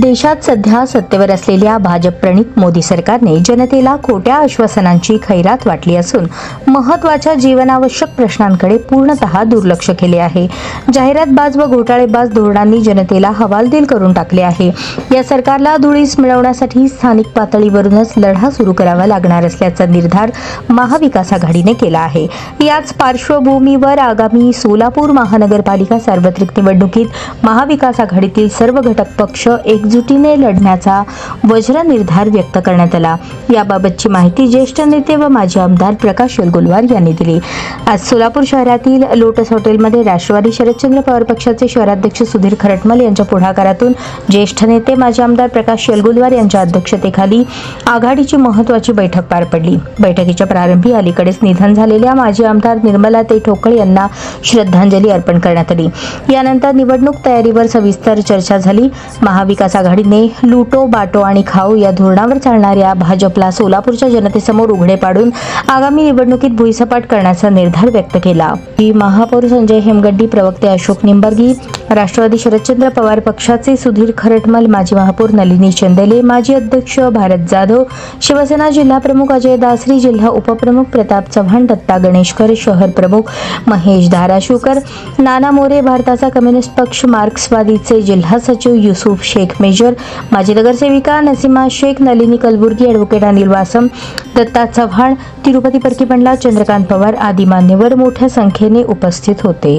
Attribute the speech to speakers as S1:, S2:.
S1: देशात सध्या सत्तेवर असलेल्या भाजप प्रणित मोदी सरकारने जनतेला खोट्या आश्वासनांची खैरात वाटली असून महत्त्वाच्या जीवनावश्यक प्रश्नांकडे पूर्णतः दुर्लक्ष केले आहे. जाहिरातबाज व घोटाळेबाज धोरणांनी जनतेला हवालदिल करून टाकले आहे. या सरकारला धुळीस मिळवण्यासाठी स्थानिक पातळीवरूनच लढा सुरू करावा लागणार असल्याचा निर्धार महाविकास आघाडीने केला आहे. याच पार्श्वभूमीवर आगामी सोलापूर महानगरपालिका सार्वत्रिक निवडणुकीत महाविकास आघाडीतील सर्व घटक पक्ष एक एकजुटीने लढण्याचा वज्र निर्धार व्यक्त करण्यात आला. याबाबतची माहिती ज्येष्ठ नेते व माजी आमदार प्रकाश येलगुलवार यांनी दिली. आज सोलापूर शहरातील लोटस हॉटेलमध्ये राष्ट्रवादी शरदचंद्र पवार पक्षाचे शहराध्यक्ष सुधीर खरटमल यांच्या पुढाकारातून ज्येष्ठ नेते माजी आमदार प्रकाश येलगुलवार यांच्या अध्यक्षतेखाली आघाडीची महत्वाची बैठक पार पडली. बैठकीच्या प्रारंभी अलीकडेच निधन झालेल्या माजी आमदार निर्मला ते ठोकळ यांना श्रद्धांजली अर्पण करण्यात आली. यानंतर निवडणूक तयारीवर सविस्तर चर्चा झाली. महाविकास आघाडीने लुटो बाटो आणि खाऊ या धोरणावर चालणाऱ्या भाजपला सोलापूरच्या जनतेसमोर उघडे पाडून आगामी निवडणुकीत भुईसपाट करण्याचा निर्धार व्यक्त केला. ही महापौर संजय हेमगड्डी प्रवक्ते अशोक निंबर्गी राष्ट्रवादी शरदचंद्र पवार पक्षाचे सुधीर खरटमल माजी महापौर नलिनी चंदेले माजी अध्यक्ष भारत जाधव शिवसेना जिल्हा प्रमुख अजय दासरी जिल्हा उपप्रमुख प्रताप चव्हाण दत्ता गणेशकर शहर प्रमुख महेश धाराशिवकर नाना मोरे भारताचा कम्युनिस्ट पक्ष मार्क्सवादीचे जिल्हा सचिव युसुफ शेख मेजर माजी नगरसेविका नसीमा शेख नलिनी कलबुर्गी अॅडव्होकेट अनिल वासम दत्ता चव्हाण तिरुपती परकीपंडला चंद्रकांत पवार आदी मान्यवर मोठ्या संख्येने उपस्थित होते.